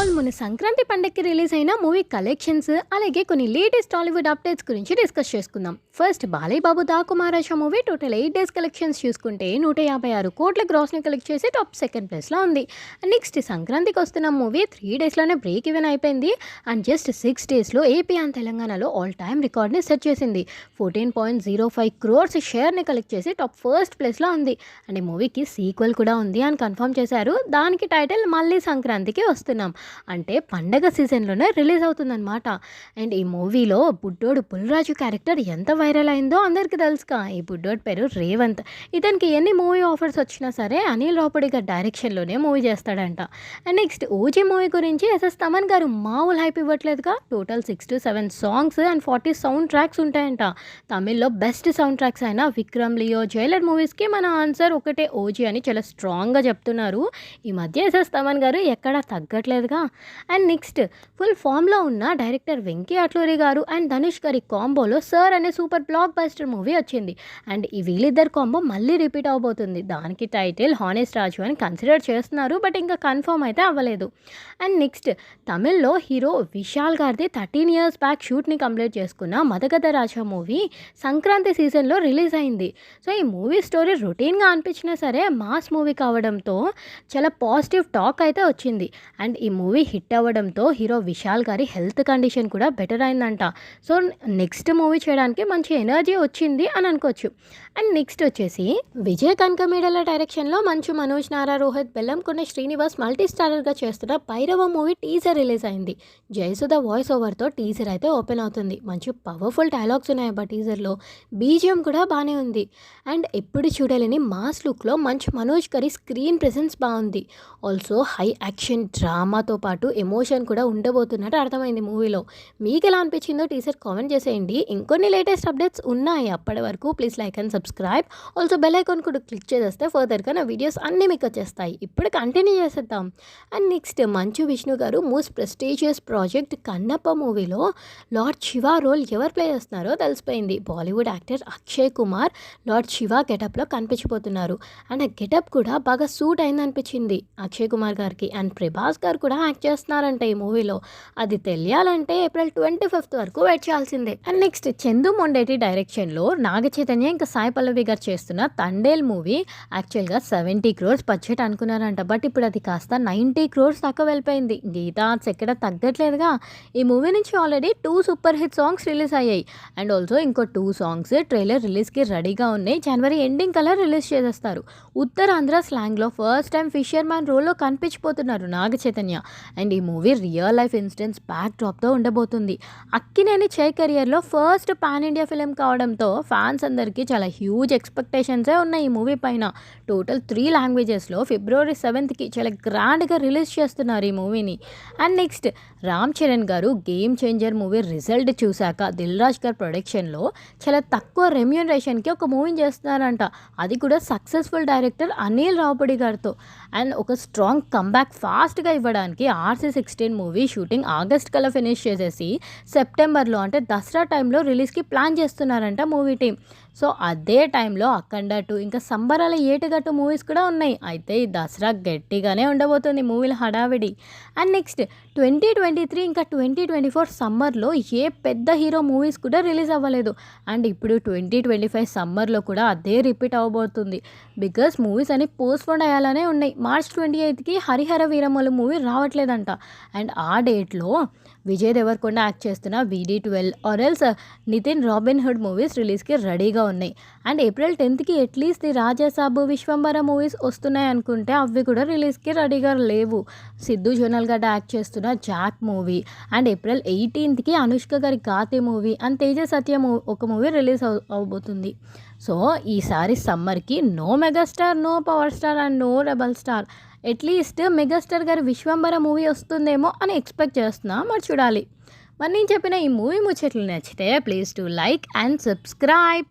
All Sankranti పండగకి release అయిన movie collections అలాగే కొన్ని లేటెస్ట్ టాలీవుడ్ అప్డేట్స్ గురించి డిస్కస్ చేసుకుందాం. ఫస్ట్ బాలయ్యబాబు దాకు దా movie total eight days collections చూసుకుంటే నూట యాభై ఆరు కోట్ల గ్రాస్ని కలెక్ట్ చేసి టాప్ సెకండ్ ప్లేస్లో ఉంది. నెక్స్ట్ సంక్రాంతికి వస్తున్న మూవీ త్రీ డేస్లోనే బ్రేక్ ఈవెన్ అయిపోయింది. అండ్ జస్ట్ సిక్స్ డేస్లో ఏపీ అండ్ తెలంగాణలో ఆల్ టైమ్ రికార్డ్ని సెట్ చేసింది. Fourteen point zero five crores షేర్ని కలెక్ట్ చేసి టాప్ ఫస్ట్ ప్లేస్లో ఉంది. అండ్ మూవీకి సీక్వెల్ కూడా ఉంది అని కన్ఫర్మ్ చేశారు. దానికి టైటిల్ మళ్ళీ సంక్రాంతికి వస్తున్నాం. అంటే పండగ సీజన్లోనే రిలీజ్ అవుతుందన్నమాట. అండ్ ఈ మూవీలో బుడ్డోడు పుల్రాజు క్యారెక్టర్ ఎంత వైరల్ అయిందో అందరికీ తెలుసుగా. ఈ బుడ్డోడు పేరు రేవంత్. ఇతనికి ఎన్ని మూవీ ఆఫర్స్ వచ్చినా సరే అనిల్ రావుపడి గారి డైరెక్షన్లోనే మూవీ చేస్తాడంట. అండ్ నెక్స్ట్ ఓజీ మూవీ గురించి ఎస్ఎస్ తమన్ గారు మామూలు hype ఇవ్వట్లేదుగా. Total six to seven songs and forty sound tracks ఉంటాయంట. తమిళ్ళో బెస్ట్ సౌండ్ ట్రాక్స్ అయిన విక్రమ్ లియో జైలర్ మూవీస్కి మన ఆన్సర్ ఒకటే ఓజీ అని చాలా స్ట్రాంగ్గా చెప్తున్నారు. ఈ మధ్య ఎస్ఎస్ తమన్ గారు ఎక్కడా తగ్గట్లేదుగా. అండ్ నెక్స్ట్ ఫుల్ ఫామ్లో ఉన్న డైరెక్టర్ వెంకీ అట్లూరి గారు అండ్ ధనుష్ గారి కాంబోలో సర్ అనే సూపర్ బ్లాక్ బస్టర్ మూవీ వచ్చింది. అండ్ ఈ వీళ్ళిద్దరు కాంబో మళ్ళీ రిపీట్ అవబోతుంది. దానికి టైటిల్ హానెస్ట్ రాజు అని కన్సిడర్ చేస్తున్నారు బట్ ఇంకా కన్ఫర్మ్ అయితే అవ్వలేదు. అండ్ నెక్స్ట్ తమిళ్ళో హీరో విశాల్ గారిది థర్టీన్ ఇయర్స్ బ్యాక్ షూట్ని కంప్లీట్ చేసుకున్న మదగద రాజా మూవీ సంక్రాంతి సీజన్లో రిలీజ్ అయింది. సో ఈ మూవీ స్టోరీ రొటీన్గా అనిపించినా సరే మాస్ మూవీ కావడంతో చాలా పాజిటివ్ టాక్ అయితే వచ్చింది. అండ్ ఈ మూవీ మూవీ హిట్ అవ్వడంతో హీరో విశాల్ గారి హెల్త్ కండిషన్ కూడా బెటర్ అయిందంట. సో నెక్స్ట్ మూవీ చేయడానికి మంచి ఎనర్జీ వచ్చింది అని అనుకోవచ్చు. అండ్ నెక్స్ట్ వచ్చేసి విజయ్ కనకమేడల డైరెక్షన్లో మంచు మనోజ్ నారా రోహిత్ బెల్లంకొండ శ్రీనివాస్ మల్టీ స్టారర్గా చేస్తున్న పైరవ మూవీ టీజర్ రిలీజ్ అయింది. జయసుధ వాయిస్ ఓవర్తో టీజర్ అయితే ఓపెన్ అవుతుంది. మంచి పవర్ఫుల్ డైలాగ్స్ ఉన్నాయి అబ్బా టీజర్లో. బీజిఎం కూడా బాగానే ఉంది. అండ్ ఎప్పుడు చూడలేని మాస్ లుక్లో మంచి మనోజ్ గారి స్క్రీన్ ప్రెసెన్స్ బాగుంది. ఆల్సో హై యాక్షన్ డ్రామాతో పాటు ఎమోషన్ కూడా ఉండబోతున్నట్టు అర్థమైంది మూవీలో. మీకు ఎలా అనిపించిందో టీసర్ కామెంట్ చేసేయండి. ఇంకొన్ని లేటెస్ట్ అప్డేట్స్ ఉన్నాయి అప్పటి వరకు please like and subscribe. Also bell icon కూడా క్లిక్ చేసేస్తే ఫర్దర్గా నా వీడియోస్ అన్నీ మీకు వచ్చేస్తాయి. ఇప్పుడు కంటిన్యూ చేసేద్దాం. అండ్ నెక్స్ట్ మంచు విష్ణు గారు మోస్ట్ ప్రెస్టీజియస్ ప్రాజెక్ట్ కన్నప్ప మూవీలో లార్డ్ శివ రోల్ ఎవరు ప్లే చేస్తున్నారో తెలిసిపోయింది. Bollywood actor Akshay Kumar Lord Shiva గెటప్లో కనిపించిపోతున్నారు అండ్ ఆ గెటప్ కూడా బాగా సూట్ అయింది అనిపించింది అక్షయ్ కుమార్ గారికి. అండ్ ప్రభాస్ గారు కూడా యాక్ట్ చేస్తున్నారంట ఈ మూవీలో. అది తెలియాలంటే ఏప్రిల్ ట్వంటీ ఫిఫ్త్ వరకు వెయిట్ చేయాల్సిందే. అండ్ నెక్స్ట్ చందు మొండేటి డైరెక్షన్లో నాగ చైతన్య ఇంకా సాయి పల్లవి గారు చేస్తున్న తండేల్ మూవీ యాక్చువల్గా సెవెంటీ క్రోర్స్ బడ్జెట్ అనుకున్నారంట. బట్ ఇప్పుడు అది కాస్త నైంటీ క్రోర్స్ దాకా వెళ్ళిపోయింది. గీతా ఆర్ట్స్ ఎక్కడ తగ్గట్లేదుగా. ఈ మూవీ నుంచి already two super hit songs release అయ్యాయి. అండ్ ఆల్సో ఇంకో టూ సాంగ్స్ ట్రైలర్ రిలీజ్కి రెడీగా ఉన్నాయి. జనవరి ఎండింగ్ కలర్ రిలీజ్ చేసేస్తారు. ఉత్తరాంధ్ర స్లాంగ్లో ఫస్ట్ టైం ఫిషర్ మ్యాన్ రోల్లో కనిపించిపోతున్నారు నాగ చైతన్య. అండ్ ఈ movie real life incidents back డ్రాప్తో ఉండబోతుంది. అక్కినేని చై కెరియర్లో ఫస్ట్ పాన్ ఇండియా ఫిలిం కావడంతో ఫ్యాన్స్ అందరికీ చాలా హ్యూజ్ ఎక్స్పెక్టేషన్సే ఉన్నాయి ఈ మూవీ పైన. టోటల్ త్రీ లాంగ్వేజెస్లో ఫిబ్రవరి సెవెంత్కి చాలా గ్రాండ్గా రిలీజ్ చేస్తున్నారు ఈ మూవీని. అండ్ నెక్స్ట్ రామ్ చరణ్ గారు గేమ్ చేంజర్ మూవీ రిజల్ట్ చూశాక దిల్ రాజ్ గారు ప్రొడక్షన్లో చాలా తక్కువ రెమ్యూనరేషన్కి ఒక మూవీ చేస్తున్నారంట. అది కూడా సక్సెస్ఫుల్ డైరెక్టర్ అనిల్ రావుపడి గారితో. అండ్ ఒక స్ట్రాంగ్ కంబ్యాక్ ఫాస్ట్గా ఇవ్వడానికి RC sixteen movie shooting August కల్లా ఫినిష్ చేసేసి సెప్టెంబర్లో అంటే దసరా టైంలో రిలీజ్కి ప్లాన్ చేస్తున్నారంట మూవీ టీం సో అదే టైంలో అఖండ టూ ఇంకా సంబరాల ఏటుగట్టు మూవీస్ కూడా ఉన్నాయి. అయితే ఈ దసరా గట్టిగానే ఉండబోతుంది మూవీల హడావిడి. And next twenty twenty three ఇంకా ట్వంటీ ట్వంటీ ఫోర్ సమ్మర్లో ఏ పెద్ద హీరో మూవీస్ కూడా రిలీజ్ అవ్వలేదు. అండ్ ఇప్పుడు ట్వంటీ ట్వంటీ ఫైవ్ సమ్మర్లో కూడా అదే రిపీట్ అవ్వబోతుంది బికాస్ మూవీస్ అన్ని పోస్ట్పోన్ అయ్యాలనే ఉన్నాయి. మార్చ్ ట్వంటీ ఎయిత్కి హరిహర వీరమ్మలు మూవీ రావట్లేదంట. అండ్ ఆ డేట్లో విజయ్ దేవరకొండ యాక్ట్ చేస్తున్న వీడీ ట్వెల్వ్ ఆర్ఎల్స్ నితిన్ రాబిన్ హుడ్ మూవీస్ రిలీజ్కి రెడీగా ఉన్నాయి. And April టెన్త్కి at least the Rajasaab Vishwambhara movies వస్తున్నాయి అనుకుంటే అవి కూడా రిలీజ్కి రెడీగా లేవు. సిద్ధు జోనల్ గడ్డ యాక్ట్ చేస్తున్న జాక్ మూవీ. అండ్ ఏప్రిల్ ఎయిటీన్త్కి అనుష్క గారి Ghaati movie and Teja Satya movie ఒక మూవీ రిలీజ్ అవ అవబోతుంది. సో ఈసారి సమ్మర్కి no megastar no power star and no rebel star at least megastar గారి విశ్వంబర మూవీ వస్తుందేమో అని ఎక్స్పెక్ట్ చేస్తున్నా మరి చూడాలి. మరి నేను చెప్పిన ఈ మూవీ ముచ్చట్లు నచ్చితే please to like and subscribe.